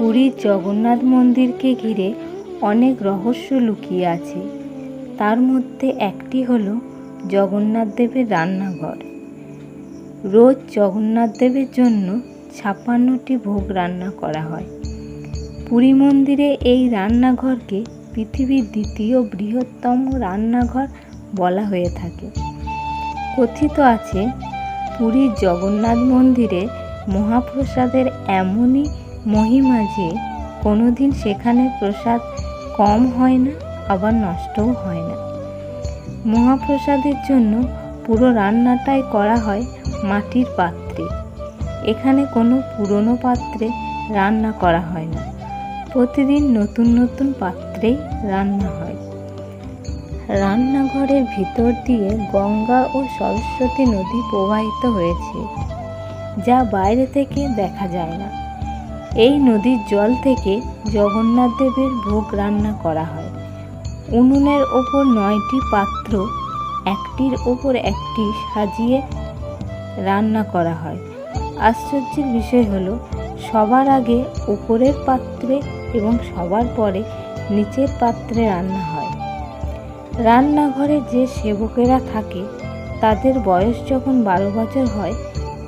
পুরীর জগন্নাথ মন্দিরকে ঘিরে অনেক রহস্য লুকিয়ে আছে। তার মধ্যে একটি হল জগন্নাথ দেবের রান্নাঘর। রোজ জগন্নাথ দেবের জন্য ছাপ্পান্নটি ভোগ রান্না করা হয়। পুরী মন্দিরে এই রান্নাঘরকে পৃথিবীর দ্বিতীয় বৃহত্তম রান্নাঘর বলা হয়ে থাকে। কথিত আছে পুরীর জগন্নাথ মন্দিরে মহাপ্রসাদের এমনই মহিমা যে কোনোদিন সেখানে প্রসাদ কম হয় না, আবার নষ্টও হয় না। মহাপ্রসাদের জন্য পুরো রান্নাটাই করা হয় মাটির পাত্রে। এখানে কোনো পুরনো পাত্রে রান্না করা হয় না। প্রতিদিন নতুন নতুন পাত্রেই রান্না হয়। রান্নাঘরের ভিতর দিয়ে গঙ্গা ও সরস্বতী নদী প্রবাহিত হয়েছে, যা বাইরে থেকে দেখা যায় না। এই নদীর জল থেকে জগন্নাথ দেবের ভোগ রান্না করা হয়। উনুনের ওপর নয়টি পাত্র, একটির ওপর একটি সাজিয়ে রান্না করা হয়। আশ্চর্যের বিষয় হলো, সবার আগে উপরের পাত্রে এবং সবার পরে নিচের পাত্রে রান্না হয়। রান্নাঘরে যে সেবকেরা থাকে, তাদের বয়স যখন বারো বছর হয়,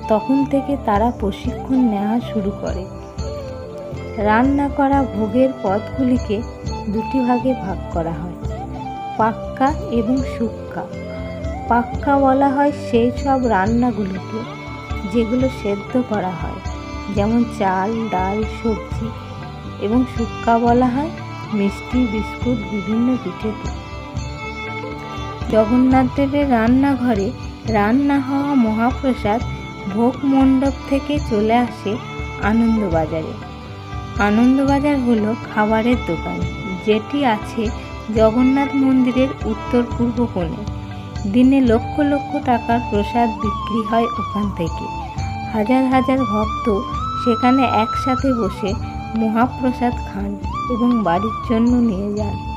তখন থেকে তারা প্রশিক্ষণ নেওয়া শুরু করে। রান্না করা ভোগের পদগুলিকে দুটি ভাগে ভাগ করা হয়। পাক্কা এবং শুক্কা। পাক্কা বলা হয় সেই সব রান্নাগুলিকে যেগুলো সেদ্ধ করা হয়, যেমন চাল, ডাল, সবজি এবং শুক্কা বলা হয় মিষ্টি, বিস্কুট, বিভিন্ন পিঠেকে জগন্নাথ দেবের রান্নাঘরে রান্না হওয়া মহাপ্রসাদ ভোগ মণ্ডপ থেকে চলে আসে আনন্দবাজারে। আনন্দবাজার হলো খাবারের দোকান, যেটি আছে জগন্নাথ মন্দিরের উত্তর পূর্ব কোণে। দিনে লক্ষ লক্ষ টাকার প্রসাদ বিক্রি হয় ওখান থেকে। হাজার হাজার ভক্ত সেখানে একসাথে বসে মহাপ্রসাদ খান এবং বাড়ির জন্য নিয়ে যান।